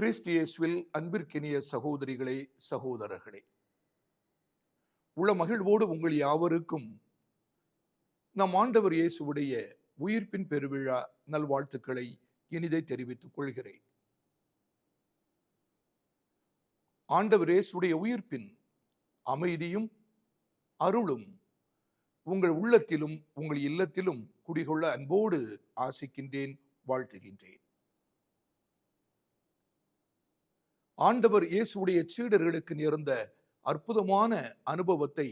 கிறிஸ்டியேசுவில் அன்பிற்கினிய சகோதரிகளே சகோதரர்களே உள்ள மகிழ்வோடு உங்கள் யாவருக்கும் நம் ஆண்டவர் இயேசுவுடைய உயிர்ப்பின் பெருவிழா நல்வாழ்த்துக்களை இனிதை தெரிவித்துக் கொள்கிறேன். ஆண்டவர் இயேசுடைய உயிர்ப்பின் அமைதியும் அருளும் உங்கள் உள்ளத்திலும் உங்கள் இல்லத்திலும் குடிகொள்ள அன்போடு ஆசிக்கின்றேன் வாழ்த்துகின்றேன். ஆண்டவர் இயேசுடைய சீடர்களுக்கு நேர்ந்த அற்புதமான அனுபவத்தை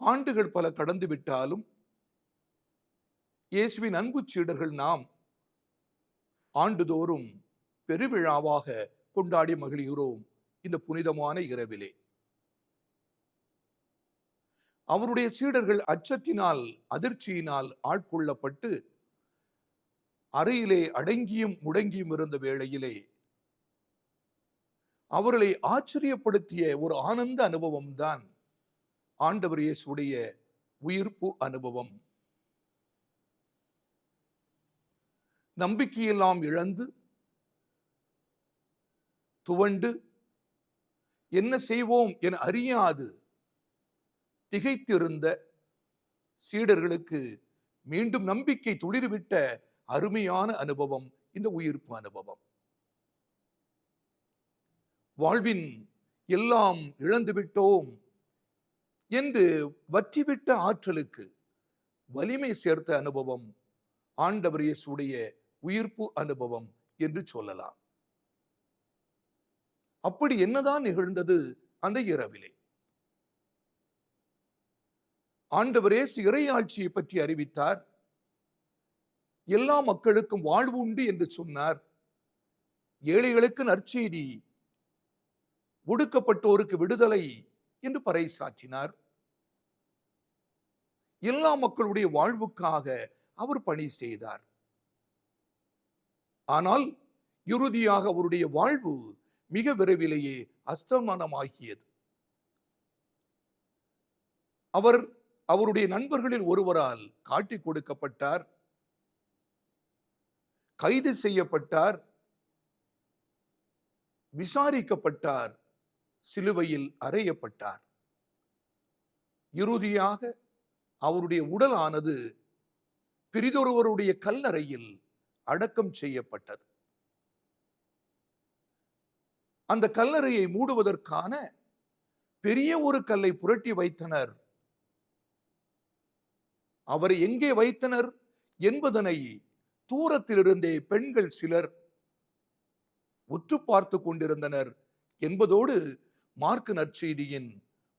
ஆண்டுகள் பல கடந்து விட்டாலும் இயேசுவின் அன்பு சீடர்கள் நாம் ஆண்டுதோறும் பெருவிழாவாக கொண்டாடி மகிழ்கிறோம் இந்த புனிதமான இரவிலே. அவருடைய சீடர்கள் அச்சத்தினால் அதிர்ச்சியினால் ஆட்கொள்ளப்பட்டு அறையிலே அடங்கியும் முடங்கியும் இருந்த வேளையிலே அவர்களை ஆச்சரியப்படுத்திய ஒரு ஆனந்த அனுபவம் தான் ஆண்டவர் இயேசுடைய உயிர்ப்பு அனுபவம். நம்பிக்கையெல்லாம் இழந்து துவண்டு என்ன செய்வோம் என அறியாது திகைத்திருந்த சீடர்களுக்கு மீண்டும் நம்பிக்கை துளிர்விட்ட அருமையான அனுபவம் இந்த உயிர்ப்பு அனுபவம். வாழ்வின் எல்லாம் இழந்து விட்டோம் என்று வற்றிவிட்ட ஆற்றலுக்கு வலிமை சேர்த்த அனுபவம் ஆண்டவர் இயேசுடைய உயிர்ப்பு அனுபவம் என்று சொல்லலாம். அப்படி என்னதான் நிகழ்ந்தது அந்த இரவிலே? ஆண்டவரே இறையாட்சியை பற்றி அறிவித்தார். எல்லா மக்களுக்கும் வாழ்வு உண்டு என்று சொன்னார். ஏழைகளுக்கு நற்செய்தி ஒடுக்கப்பட்டோருக்கு விடுதலை என்று பறைசாற்றினார். எல்லா மக்களுடைய வாழ்வுக்காக அவர் பணி செய்தார். ஆனால் இறுதியாக அவருடைய வாழ்வு மிக விரைவிலேயே அஸ்தமனமாகியது. அவர் அவருடைய நண்பர்களில் ஒருவரால் காட்டிக் கொடுக்கப்பட்டார். கைது செய்யப்பட்டார். விசாரிக்கப்பட்டார். சிலுவையில் அறையப்பட்டார். இறுதியாக அவருடைய உடலானது பிரிதொருவருடைய கல்லறையில் அடக்கம் செய்யப்பட்டது. அந்த கல்லறையை மூடுவதற்கான பெரிய ஒரு கல்லை புரட்டி வைத்தனர். அவரை எங்கே வைத்தனர் என்பதனை தூரத்திலிருந்தே பெண்கள் சிலர் உற்று பார்த்து கொண்டிருந்தனர் என்பதோடு மார்க்கு நற்செய்தியின்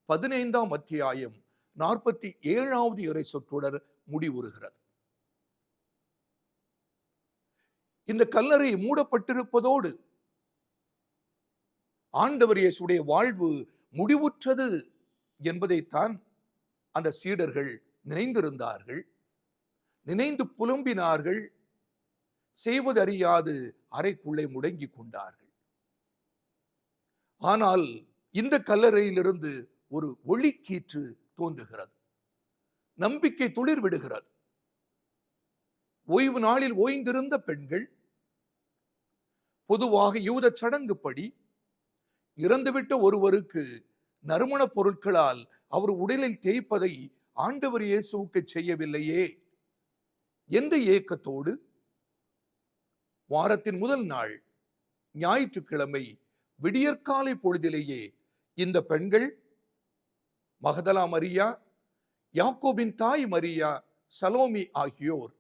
பதினைந்தாம் அத்தியாயம் நாற்பத்தி ஏழாவது இறை சொற்றொடர் முடிவுறுகிறது. இந்த கல்லறை மூடப்பட்டிருப்பதோடு ஆண்டவர் இயேசுடைய வாழ்வு முடிவுற்றது என்பதைத்தான் அந்த சீடர்கள் நினைந்திருந்தார்கள் நினைந்து புலம்பினார்கள் செய்வதறியாது அறைக்குள்ளே முடங்கி கொண்டார்கள். ஆனால் இந்த கல்லறையிலிருந்து ஒரு ஒளிக்கீற்று தோன்றுகிறது. நம்பிக்கை துளிர் விடுகிறது. ஓய்வு நாளில் ஓய்ந்திருந்த பெண்கள் பொதுவாக யூத சடங்குப்படி இறந்துவிட்ட ஒருவருக்கு நறுமணப் பொருட்களால் அவர் உடலில் தேய்ப்பதை ஆண்டவர் இயேசுவுக்கு செய்யவில்லையே என்ற ஏக்கத்தோடு வாரத்தின் முதல் நாள் ஞாயிற்றுக்கிழமை விடியற்காலை பொழுதிலேயே இந்த பெண்கள் மகதலா மரியா யாக்கோபின் தாய் மரியா சலோமி ஆகியோர்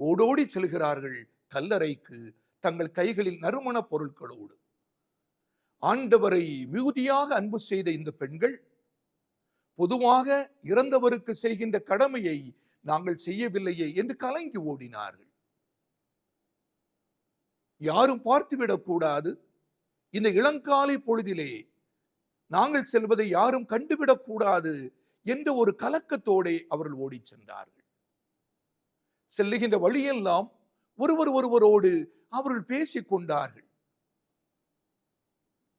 ஓடோடி செல்கிறார்கள் கல்லறைக்கு தங்கள் கைகளில் நறுமண பொருட்களோடு. ஆண்டவரை மிகுதியாக அன்பு செய்த இந்த பெண்கள் பொதுவாக இறந்தவருக்கு செய்கின்ற கடமையை நாங்கள் செய்யவில்லையே என்று கலங்கி ஓடினார்கள். யாரும் பார்த்துவிடக்கூடாது. இந்த இளங்காலை பொழுதிலே நாங்கள் செல்வதை யாரும் கண்டுவிடக்கூடாது என்ற ஒரு கலக்கத்தோடே அவர்கள் ஓடிச் சென்றார்கள். செல்லுகின்ற வழியெல்லாம் ஒருவர் ஒருவரோடு அவர்கள் பேசிக் கொண்டார்கள்.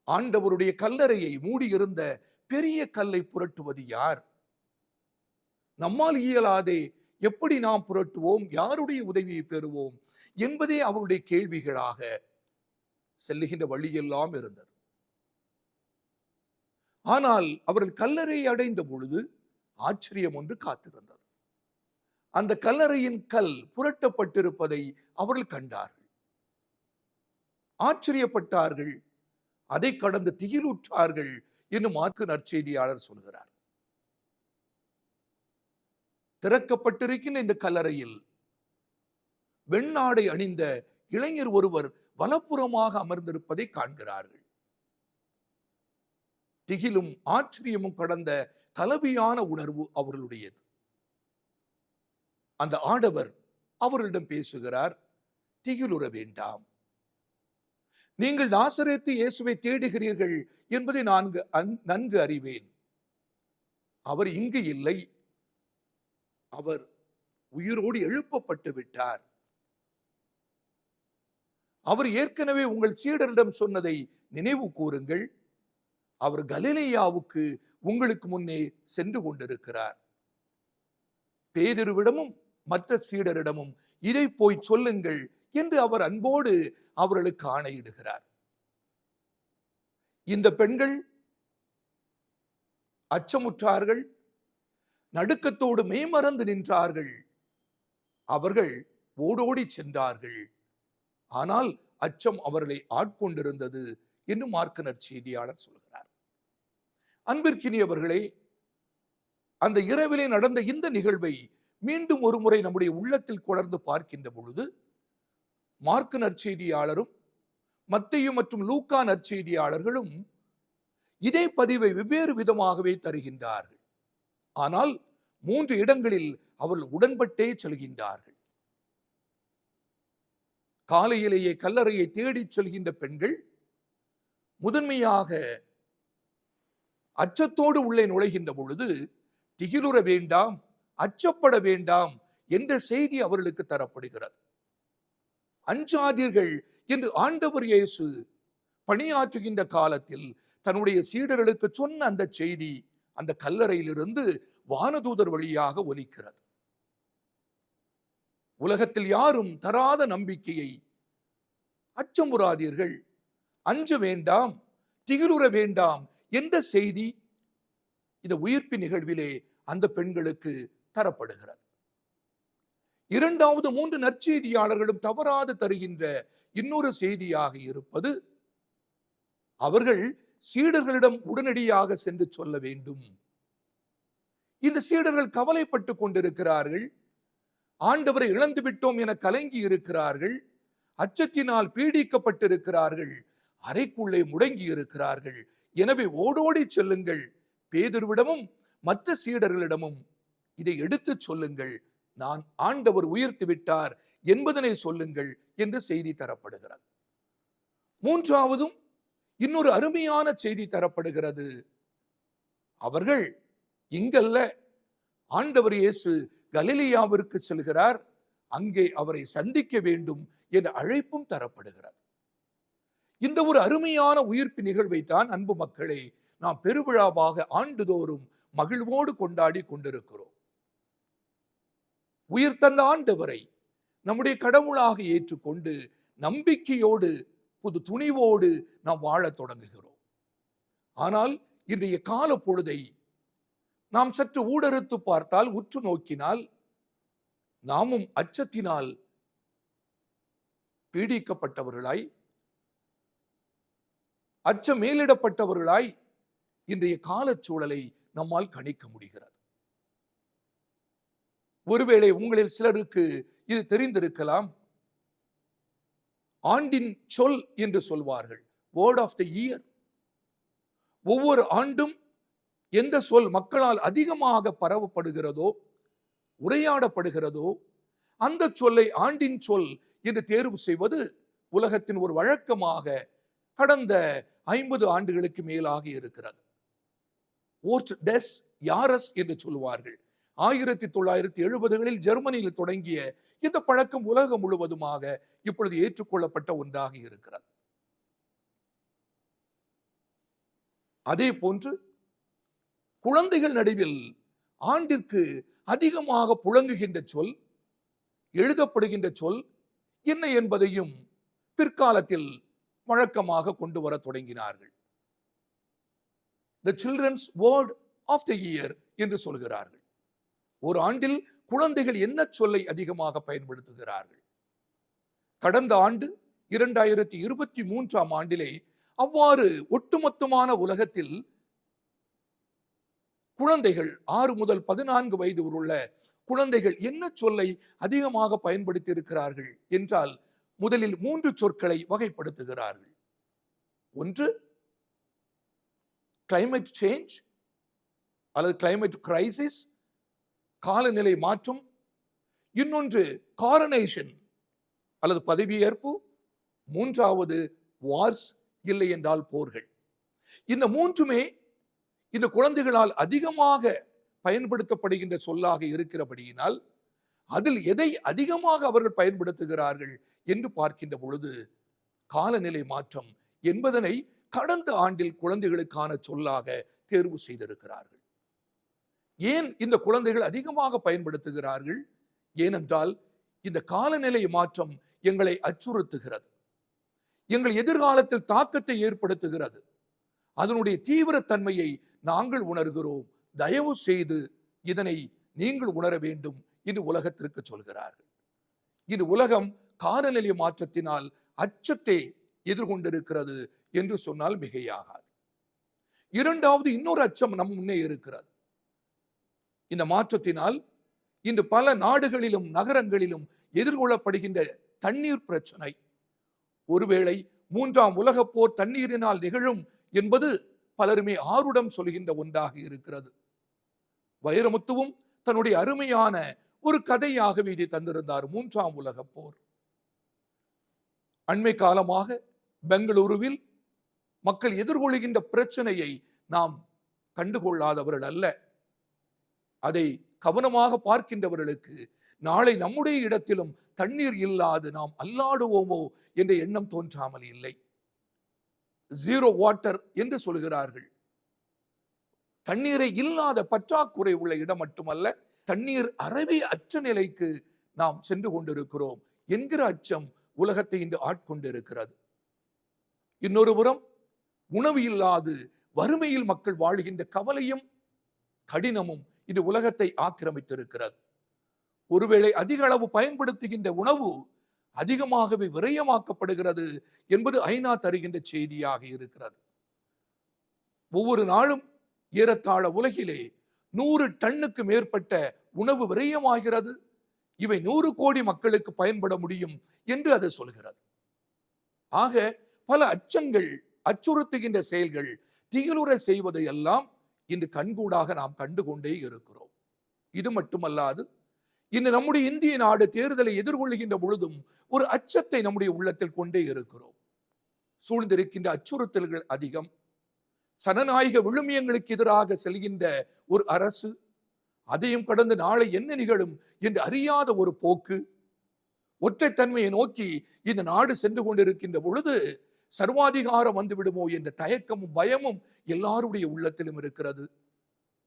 ஆண்டவருடைய கல்லறையை மூடியிருந்த பெரிய கல்லை புரட்டுவது யார்? நம்மால் இயலாதே எப்படி நாம் புரட்டுவோம்? யாருடைய உதவியை பெறுவோம்? என்பதே அவருடைய கேள்விகளாக செல்லுகின்ற வழியெல்லாம் இருந்தது. ஆனால் அவர்கள் கல்லறை அடைந்த பொழுது ஆச்சரியம் ஒன்று காத்திருந்தது. அந்த கல்லறையின் கல் புரட்டப்பட்டிருப்பதை அவர்கள் கண்டார்கள். ஆச்சரியப்பட்டார்கள். அதை கடந்து திகிலுற்றார்கள் என்று மார்க்கு நற்செய்தியாளர் சொல்கிறார். திறக்கப்பட்டிருக்கின்ற இந்த கல்லறையில் வெண்ணாடை அணிந்த இளைஞர் ஒருவர் வலப்புறமாக அமர்ந்திருப்பதை காண்கிறார்கள். திகிலும் ஆச்சரியமும் கடந்த கலவியான உணர்வு அவர்களுடையது. அந்த ஆடவர் அவர்களிடம் பேசுகிறார் திகிலுற வேண்டாம். நீங்கள் நாசரேத்து இயேசுவை தேடுகிறீர்கள் என்பதை நான் நன்கு அறிவேன். அவர் இங்கு இல்லை. அவர் உயிரோடு எழுப்பப்பட்டு விட்டார். அவர் ஏற்கனவே உங்கள் சீடரிடம் சொன்னதை நினைவு கூறுங்கள். அவர் கலிலேயாவுக்கு உங்களுக்கு முன்னே சென்று கொண்டிருக்கிறார். பேதிருவிடமும் மற்ற சீடரிடமும் இதை போய் சொல்லுங்கள் என்று அவர் அன்போடு அவர்களுக்கு ஆணையிடுகிறார். இந்த பெண்கள் அச்சமுற்றார்கள். நடுக்கத்தோடு மேமறந்து நின்றார்கள். அவர்கள் ஓடோடி சென்றார்கள். ஆனால் அச்சம் அவர்களை ஆட்கொண்டிருந்தது என்று மார்க்கனர் செய்தியாளர் சொல்கிறார். அன்பிற்கினியவர்களே அந்த இரவிலே நடந்த இந்த நிகழ்வை மீண்டும் ஒரு முறை நம்முடைய உள்ளத்தில் கொடர்ந்து பார்க்கின்ற பொழுது மார்க்கு நற்செய்தியாளரும் மத்தையும் மற்றும் லூக்கா நற்செய்தியாளர்களும் இதே பதிவை வெவ்வேறு விதமாகவே தருகின்றார்கள். ஆனால் மூன்று இடங்களில் அவர்கள் உடன்பட்டே செல்கின்றார்கள். காலையிலேயே கல்லறையை தேடிச் செல்கின்ற பெண்கள் முதன்மையாக அச்சத்தோடு உள்ளே நுழைகின்ற பொழுது திகிலுற வேண்டாம் அச்சப்பட வேண்டாம் என்ற செய்தி அவர்களுக்கு தரப்படுகிறது. அஞ்சாதீர்கள் என்று ஆண்டவர் இயேசு பணியாற்றுகின்ற காலத்தில் தன்னுடைய சீடர்களுக்கு சொன்ன அந்த செய்தி அந்த கல்லறையிலிருந்து வானதூதர் வழியாக ஒலிக்கிறது. உலகத்தில் யாரும் தராத நம்பிக்கையை. அச்சமுறாதீர்கள். அஞ்ச வேண்டாம் திகிலுற வேண்டாம். எந்த செய்தி? இந்த உயிர்ப்பு நிகழ்விலே அந்த பெண்களுக்கு தரப்படுகிறது. இரண்டாவது மூன்று நற்செய்தியாளர்களும் தவறாது தருகின்ற இன்னொரு செய்தியாக இருப்பது அவர்கள் சீடர்களிடம் உடனடியாக சென்று சொல்ல வேண்டும். இந்த சீடர்கள் கவலைப்பட்டு கொண்டிருக்கிறார்கள். ஆண்டவரை இழந்து விட்டோம் என கலங்கி இருக்கிறார்கள். அச்சத்தினால் பீடிக்கப்பட்டிருக்கிறார்கள். அறைக்குள்ளே முடங்கி இருக்கிறார்கள். எனவே ஓடோடி செல்லுங்கள். பேதுருவிடமும் மற்ற சீடர்களிடமும். இதை எடுத்து சொல்லுங்கள். நான் ஆண்டவர் உயர்த்து விட்டார் என்பதனை சொல்லுங்கள் என்று செய்தி தரப்படுகிறது. மூன்றாவதும் இன்னொரு அருமையான செய்தி தரப்படுகிறது. அவர்கள் இங்கல்ல ஆண்டவர் இயேசு கலிலியாவிற்கு செல்கிறார். அங்கே அவரை சந்திக்க வேண்டும் என்ற அழைப்பும் தரப்படுகிறது. இந்த ஒரு அருமையான உயிர்ப்பு நிகழ்வை தான் அன்பு மக்களை நாம் பெருவிழாவாக ஆண்டுதோறும் மகிழ்வோடு கொண்டாடி கொண்டிருக்கிறோம். உயிர் தந்த ஆண்டவரை நம்முடைய கடவுளாக ஏற்றுக்கொண்டு நம்பிக்கையோடு புது துணிவோடு நாம் வாழத் தொடங்குகிறோம். ஆனால் இன்றைய கால பொழுதை நாம் சற்று ஊடறுத்து பார்த்தால் உற்று நோக்கினால் நாமும் அச்சத்தினால் பீடிக்கப்பட்டவர்களாய் அச்சம் மேலிடப்பட்டவர்களாய் இன்றைய காலச்சூழலை நம்மால் கணிக்க முடிகிறது. ஒருவேளை உங்களில் சிலருக்கு இது தெரிந்திருக்கலாம். ஆண்டின் சொல் என்று சொல்வார்கள் வேர்ட் ஆஃப் த இயர் ஒவ்வொரு ஆண்டும் எந்த சொல் மக்களால் அதிகமாக பரவப்படுகிறதோ உரையாடப்படுகிறதோ அந்த சொல்லை ஆண்டின் சொல் என்று தேர்வு செய்வது உலகத்தின் ஒரு வழக்கமாக கடந்த ஐம்பது ஆண்டுகளுக்கு மேலாக இருக்கிறது. ஓர்ட் டெஸ் யாரஸ் என்று சொல்லுவார்கள். ஆயிரத்தி தொள்ளாயிரத்தி எழுபதுகளில் ஜெர்மனியில் தொடங்கிய இந்த பழக்கம் உலகம் முழுவதுமாக இப்பொழுது ஏற்றுக்கொள்ளப்பட்ட ஒன்றாக இருக்கிறது. அதே போன்று குழந்தைகள் நடுவில் ஆண்டிற்கு அதிகமாக புழங்குகின்ற சொல் எழுதப்படுகின்ற சொல் என்ன என்பதையும் பிற்காலத்தில் வழக்கமாக கொண்டு வர தொடங்கினார்கள். The children's word of the year என்று சொல்கிறார்கள். ஒரு ஆண்டில் குழந்தைகள் என்ன சொல்லை அதிகமாக பயன்படுத்துகிறார்கள்? கடந்த ஆண்டு இரண்டாயிரத்தி இருபத்தி மூன்றாம் ஆண்டிலே அவ்வாறு ஒட்டுமொத்தமான உலகத்தில் குழந்தைகள் ஆறு முதல் பதினான்கு வயது உள்ள குழந்தைகள் என்ன சொல்லை அதிகமாக பயன்படுத்தி இருக்கிறார்கள் என்றால் முதலில் மூன்று சொற்களை வகைப்படுத்துகிறார்கள். ஒன்று கிளைமேட் சேஞ்ச் அல்லது கிளைமேட் கிரைசிஸ் காலநிலை மாற்றம். இன்னொன்று காரனேஷன் அல்லது பதவியேற்பு. மூன்றாவது வார்ஸ் இல்லை என்றால் போர்கள். இந்த மூன்றுமே இந்த குழந்தைகளால் அதிகமாக பயன்படுத்தப்படுகின்ற சொல்லாக இருக்கிறபடியினால் அதில் எதை அதிகமாக அவர்கள் பயன்படுத்துகிறார்கள் என்று பார்க்கின்ற பொழுது காலநிலை மாற்றம் என்பதனை கடந்த ஆண்டில் குழந்தைகளுக்கான சொல்லாக தேர்வு செய்திருக்கிறார்கள். ஏன் இந்த குழந்தைகள் அதிகமாக பயன்படுத்துகிறார்கள்? ஏனென்றால் இந்த காலநிலை மாற்றம் எங்களை அச்சுறுத்துகிறது. எங்கள் எதிர்காலத்தில் தாக்கத்தை ஏற்படுத்துகிறது. அதனுடைய தீவிரத்தன்மையை நாங்கள் உணர்கிறோம். தயவு செய்து இதனை நீங்கள் உணர வேண்டும் என்று உலகத்திற்கு சொல்கிறார்கள். இது உலகம் காலநிலை மாற்றத்தினால் அச்சத்தை எதிர்கொண்டிருக்கிறது என்று சொன்னால் மிகையாகாது. இரண்டாவது இன்னொரு அச்சம் நம் முன்னே இருக்கிறது. இந்த மாற்றத்தினால் இன்று பல நாடுகளிலும் நகரங்களிலும் எதிர்கொள்ளப்படுகின்ற தண்ணீர் பிரச்சனை. ஒருவேளை மூன்றாம் உலகப் போர் தண்ணீரினால் நிகழும் என்பது பலருமே ஆருடம் சொல்கின்ற ஒன்றாக இருக்கிறது. வைரமுத்துவும் தன்னுடைய அருமையான ஒரு கதையாகவே இதை தந்திருந்தார். மூன்றாம் உலகப் போர். அண்மை காலமாக பெங்களூருவில் மக்கள் எதிர்கொள்கின்ற பிரச்சனையை நாம் கண்டுகொள்ளாதவர்கள் அல்ல. அதை கவனமாக பார்க்கின்றவர்களுக்கு நாளை நம்முடைய இடத்திலும் தண்ணீர் இல்லாது நாம் அல்லாடுவோமோ என்ற எண்ணம் தோன்றாமல் இல்லை. ஜீரோ வாட்டர் என்று சொல்கிறார்கள். தண்ணீரை இல்லாத பற்றாக்குறை உள்ள இடம் மட்டுமல்ல தண்ணீர் அறவே அச்ச நிலைக்கு நாம் சென்று கொண்டிருக்கிறோம் என்கிற அச்சம் உலகத்தை இன்று ஆட்கொண்டிருக்கிறது. இன்னொரு புறம் உணவு இல்லாது வறுமையில் மக்கள் வாழுகின்ற கவலையும் கடினமும் இது உலகத்தை ஆக்கிரமித்திருக்கிறது. ஒருவேளை அதிக அளவு பயன்படுத்துகின்ற உணவு அதிகமாகவே விரயமாக்கப்படுகிறது என்பது ஐநா தருகின்ற செய்தியாக இருக்கிறது. ஒவ்வொரு நாளும் ஏறத்தாழ உலகிலே நூறு டன்னுக்கு மேற்பட்ட உணவு விரயமாகிறது. இவை நூறு கோடி மக்களுக்கு பயன்பட முடியும் என்று அது சொல்கிறது. ஆக பல அச்சங்கள் அச்சுறுத்துகின்ற செயல்கள் திகிலுற செய்வதை எல்லாம் இன்று கண்கூடாக நாம் கண்டுகொண்டே இருக்கிறோம். இது மட்டுமல்லாது இன்று நம்முடைய இந்திய நாடு தேர்தலை எதிர்கொள்கின்ற பொழுதும் ஒரு அச்சத்தை நம்முடைய உள்ளத்தில் கொண்டே இருக்கிறோம். சூழ்ந்திருக்கின்ற அச்சுறுத்தல்கள் அதிகம். சனநாயக விழுமியங்களுக்கு எதிராக செல்கின்ற ஒரு அரசு அதையும் கடந்து நாளை என்ன நிகழும் என்று அறியாத ஒரு போக்கு ஒற்றைத்தன்மையை நோக்கி இந்த நாடு சென்று கொண்டிருக்கின்ற பொழுது சர்வாதிகாரம் வந்து விடுமோ என்ற தயக்கமும் பயமும் எல்லாருடைய உள்ளத்திலும் இருக்கிறது.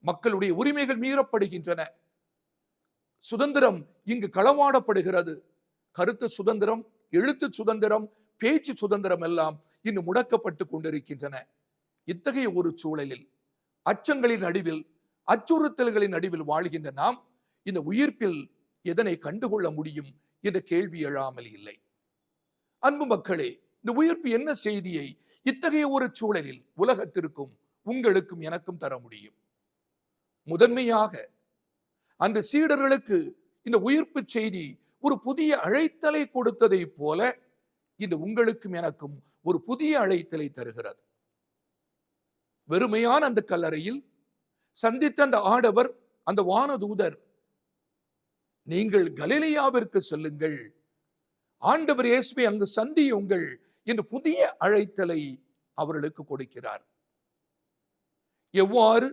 மக்களுடைய உரிமைகள் மீறப்படுகின்றன. சுதந்திரம் இங்கு களவாடப்படுகிறது கருத்து சுதந்திரம் எழுத்து சுதந்திரம் பேச்சு சுதந்திரம் எல்லாம் இன்று முடக்கப்பட்டு கொண்டிருக்கின்றன. இத்தகைய ஒரு சூழலில் அச்சங்களின் நடுவில் அச்சுறுத்தல்களின் நடுவில் வாழ்கின்ற நாம் இந்த உயிர்ப்பில் எதனை கண்டுகொள்ள முடியும் என்ற கேள்வி எழாமல் இல்லை. அன்பு மக்களே இந்த உயிர்ப்பு என்ன செய்தியை இத்தகைய ஒரு சூழலில் உலகத்திற்கும் உங்களுக்கும் எனக்கும் தர முடியும்? முதன்மையாக அந்த சீடர்களுக்கு இந்த உயிர்ப்பு செய்தி ஒரு புதிய அழைத்தலை கொடுத்ததை போல இந்த உங்களுக்கும் எனக்கும் ஒரு புதிய அழைத்தலை தருகிறது. வெறுமையான அந்த கல்லறையில் சந்தித்த அந்த ஆடவர் அந்த வானதூதர் நீங்கள் கலிலியாவிற்கு செல்லுங்கள். ஆண்டவர் இயேசுவை அங்கு சந்தியுங்கள் என்று புதிய அழைத்தலை அவர்களுக்கு கொடுக்கிறார். எவ்வாறு?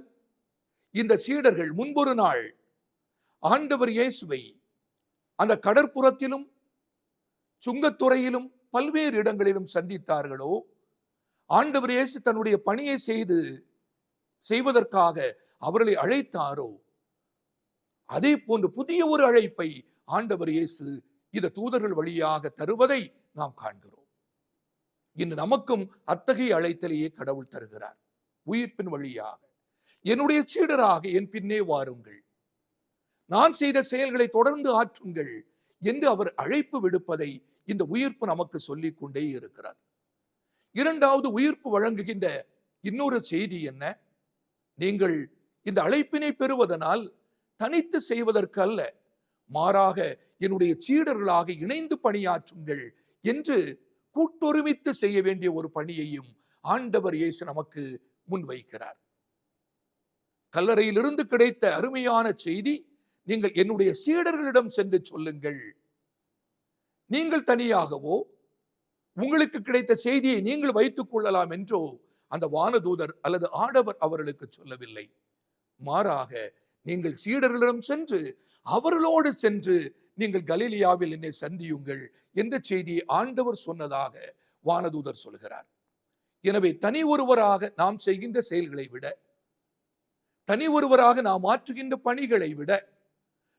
இந்த சீடர்கள் முன்பொரு நாள் ஆண்டவர் இயேசுவை அந்த கடற்புறத்திலும் சுங்கத்துறையிலும் பல்வேறு இடங்களிலும் சந்தித்தார்களோ ஆண்டவர் இயேசு தன்னுடைய பணியை செய்து செய்வதற்காக அவர்களை அழைத்தாரோ அதே போன்று புதிய ஒரு அழைப்பை ஆண்டவர் இயேசு இந்த தூதர்கள் வழியாக தருவதை நாம் காண்கிறோம். இன்று நமக்கும் அத்தகைய அழைத்தலையே கடவுள் தருகிறார். உயிர்ப்பின் வழியாக. என்னுடைய சீடராக என் பின்னே வாருங்கள். நான் செய்த செயல்களை தொடர்ந்து ஆற்றுங்கள் என்று அவர் அழைப்பு விடுப்பதை இந்த உயிர்ப்பு நமக்கு சொல்லிக் கொண்டே இருக்கிறார். இரண்டாவது உயிர்ப்பு வழங்குகின்ற இன்னொரு செய்தி என்ன? நீங்கள் இந்த அழைப்பினை பெறுவதனால் தனித்து செய்வதற்கு அல்ல மாறாக என்னுடைய சீடர்களாக இணைந்து பணியாற்றுங்கள் என்று கூட்டொருமித்து செய்ய வேண்டிய ஒரு பணியையும் ஆண்டவர் இயேசு நமக்கு முன்வைக்கிறார். கல்லறையிலிருந்து கிடைத்த அருமையான செய்தி நீங்கள் என்னுடைய சீடர்களிடம் சென்று சொல்லுங்கள். நீங்கள் தனியாகவோ உங்களுக்கு கிடைத்த செய்தியை நீங்கள் வைத்துக் கொள்ளலாம் என்றோ அந்த வானதூதர் அல்லது ஆடவர் அவர்களுக்கு சொல்லவில்லை. மாறாக நீங்கள் சீடர்களிடம் சென்று அவர்களோடு சென்று நீங்கள் கலீலியாவில் என்னை சந்தியுங்கள் என்ற செய்தியை ஆண்டவர் சொன்னதாக வானதூதர் சொல்கிறார். எனவே தனி ஒருவராக நாம் செய்கின்ற செயல்களை விட தனி ஒருவராக நாம் ஆற்றுகின்ற பணிகளை விட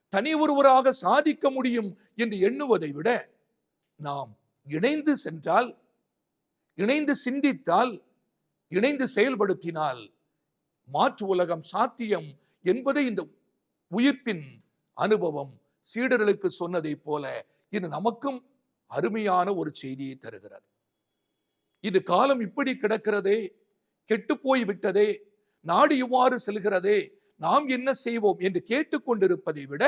தனி ஒருவராக சாதிக்க முடியும் என்று எண்ணுவதை விட நாம் இணைந்து சென்றால் இணைந்து சிந்தித்தால் இணைந்து செயல்படுத்தினால் மாற்று உலகம் சாத்தியம் என்பதை இந்த உயிர்ப்பின் அனுபவம். சீடர்களுக்கு சொன்னதை போல இது நமக்கும் அருமையான ஒரு செய்தியை தருகிறது. இது காலம் இப்படி கிடக்கிறதே கெட்டு போய் விட்டதே நாடு இவ்வாறு செல்கிறதே நாம் என்ன செய்வோம் என்று கேட்டுக்கொண்டிருப்பதை விட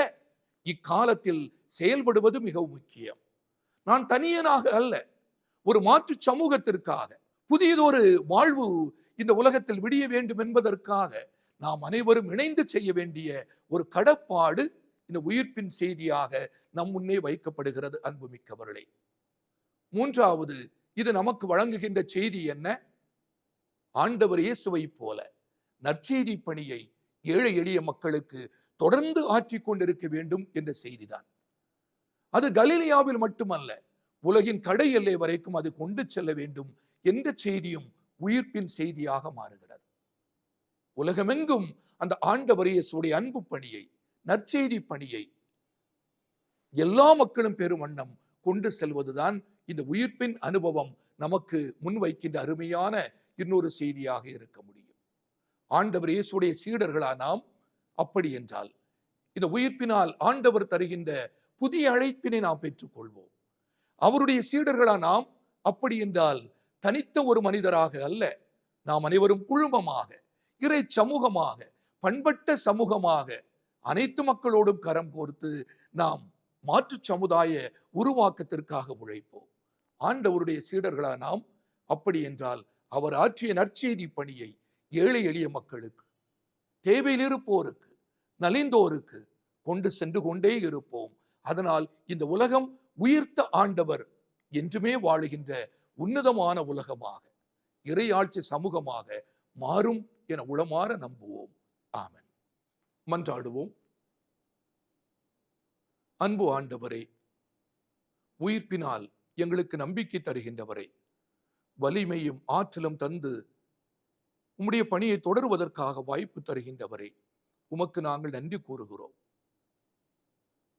இக்காலத்தில் செயல்படுவது மிகவும் முக்கியம். நான் தனியனாக அல்ல ஒரு மாற்று சமூகத்திற்காக புதியதொரு வாழ்வு இந்த உலகத்தில் விடிய வேண்டும் என்பதற்காக நாம் அனைவரும் இணைந்து செய்ய வேண்டிய ஒரு கடப்பாடு இந்த உயிர்ப்பின் செய்தியாக நம் முன்னே வைக்கப்படுகிறது அன்புமிக்கவர்களே. மூன்றாவது இது நமக்கு வழங்குகின்ற செய்தி என்ன? ஆண்டவர் இயேசுவை போல நற்செய்தி பணியை ஏழை எளிய மக்களுக்கு தொடர்ந்து ஆற்றிக்கொண்டிருக்க வேண்டும் என்ற செய்திதான். அது கலிலியாவில் மட்டுமல்ல உலகின் கடை எல்லை வரைக்கும் அது கொண்டு செல்ல வேண்டும் என்ற செய்தியும் உயிர்ப்பின் செய்தியாக மாறுகிறது. உலகமெங்கும் அந்த ஆண்டவர் இயேசுடைய அன்பு பணியை நற்செய்தி பணியை எல்லா மக்களும் பெரும் வண்ணம் கொண்டு செல்வதுதான் இந்த உயிர்ப்பின் அனுபவம் நமக்கு முன்வைக்கின்ற அருமையான இன்னொரு செய்தியாக இருக்க முடியும். ஆண்டவர் இயேசுடைய சீடர்களா நாம்? அப்படி என்றால் இந்த உயிர்ப்பினால் ஆண்டவர் தருகின்ற புதிய அழைப்பினை நாம் பெற்றுக்கொள்வோம். அவருடைய சீடர்களா நாம்? அப்படி என்றால் தனித்த ஒரு மனிதராக அல்ல நாம் அனைவரும் குழுமமாக இறை சமூகமாக பண்பட்ட சமூகமாக அனைத்து மக்களோடும் கரம் கோர்த்து நாம் மாற்று சமுதாய உருவாக்கத்திற்காக உழைப்போம். ஆண்டவருடைய சீடர்களா நாம்? அப்படி என்றால் அவர் ஆற்றிய நற்செய்தி பணியை ஏழை எளிய மக்களுக்கு தேவையில் இருப்போருக்கு நலிந்தோருக்கு கொண்டு சென்று கொண்டே இருப்போம். அதனால் இந்த உலகம் உயிர்த்த ஆண்டவர் என்றுமே வாழுகின்ற உன்னதமான உலகமாக இறையாட்சி சமூகமாக மாறும் என உளமாற நம்புவோம். ஆமன். மன்றாடுவோம். அன்பு ஆண்டவரே உயிர்ப்பினால் எங்களுக்கு நம்பிக்கை தருகின்றவரே வலிமையும் ஆற்றலும் தந்து உம்முடைய பணியை தொடருவதற்காக வாய்ப்பு தருகின்றவரே உமக்கு நாங்கள் நன்றி கூறுகிறோம்.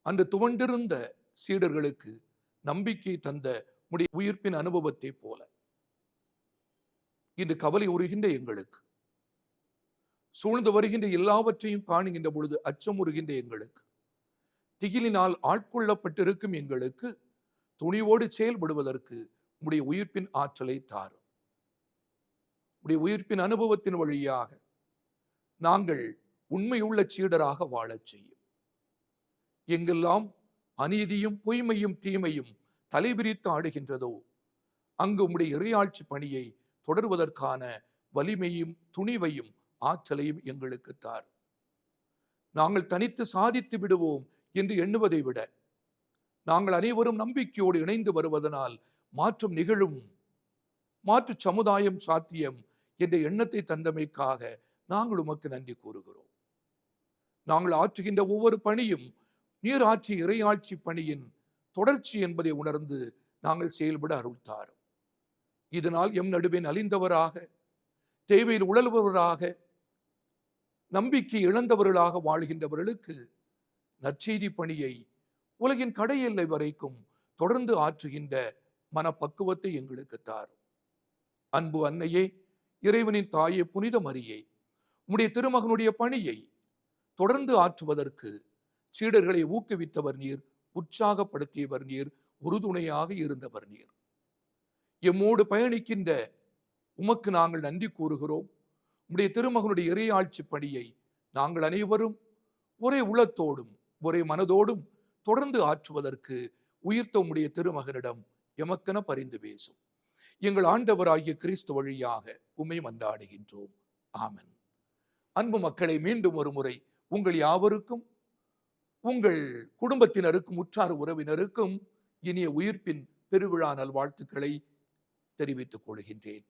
அன்று துவண்டிருந்த சீடர்களுக்கு நம்பிக்கை தந்த உடைய உயிர்ப்பின் அனுபவத்தை போல. இன்று கவலை உருகின்ற எங்களுக்கு. சூழ்ந்து வருகின்ற எல்லாவற்றையும் காணுகின்ற பொழுது அச்சமுறுகின்ற எங்களுக்கு. திகிலினால் ஆட்கொள்ளப்பட்டிருக்கும் எங்களுக்கு துணிவோடு செயல்படுவதற்கு உடைய உயிர்ப்பின் ஆற்றலை தாரும். உடைய உயிர்ப்பின் அனுபவத்தின் வழியாக நாங்கள் உண்மையுள்ள சீடராக வாழச் செய்யும். எங்கெல்லாம் அநீதியும் பொய்மையும் தீமையும் தலைபிரித்து ஆடுகின்றதோ அங்கு உம்முடைய இறையாட்சி பணியை தொடர்வதற்கான வலிமையும் துணிவையும் ஆற்றலையும் எங்களுக்கு தார். நாங்கள் தனித்து சாதித்து விடுவோம் என்று எண்ணுவதை விட நாங்கள் அனைவரும் நம்பிக்கையோடு இணைந்து வருவதனால் மாற்றம் நிகழும். மாற்று சமுதாயம் சாத்தியம் என்ற எண்ணத்தை தந்தமைக்காக நாங்கள் உமக்கு நன்றி கூறுகிறோம். நாங்கள் ஆற்றுகின்ற ஒவ்வொரு பணியும் நீர் ஆட்சி இறையாட்சி பணியின் தொடர்ச்சி என்பதை உணர்ந்து நாங்கள் செயல்பட அருள்தாரும். இதனால் எம் நடுவே நலிந்தவராக தேவையில் உழல்பவராக நம்பிக்கை இழந்தவர்களாக வாழ்கின்றவர்களுக்கு நற்செய்தி பணியை உலகின் கடையெல்லை வரைக்கும் தொடர்ந்து ஆற்றுகின்ற மனப்பக்குவத்தை எங்களுக்கு தாரும். அன்பு அன்னையே இறைவனின் தாயே புனித மரியை உம்முடைய திருமகனுடைய பணியை தொடர்ந்து ஆற்றுவதற்கு சீடர்களை ஊக்குவித்தவர் நீர் உற்சாகப்படுத்தியவர் நீர் உறுதுணையாக இருந்தவர் நீர். எம்மோடு பயணிக்கின்ற உமக்கு நாங்கள் நன்றி கூறுகிறோம். உம்முடைய திருமகனுடைய இறையாட்சி பணியை நாங்கள் அனைவரும் ஒரே உள்ளத்தோடும் ஒரே மனதோடும் தொடர்ந்து ஆற்றுவதற்கு உயிர்த்த உம்முடைய திருமகனிடம் எமக்கென பரிந்து பேசும். எங்கள் ஆண்டவராகிய கிறிஸ்து வழியாக உமை மன்றாடுகின்றோம். ஆமன். அன்பு மக்களை மீண்டும் ஒரு முறை உங்கள் யாவருக்கும் உங்கள் குடும்பத்தினருக்கும் உற்றார் உறவினருக்கும் இனிய உயிர்ப்பின் பெருவிழா நல்வாழ்த்துக்களை தெரிவித்துக் கொள்கின்றேன்.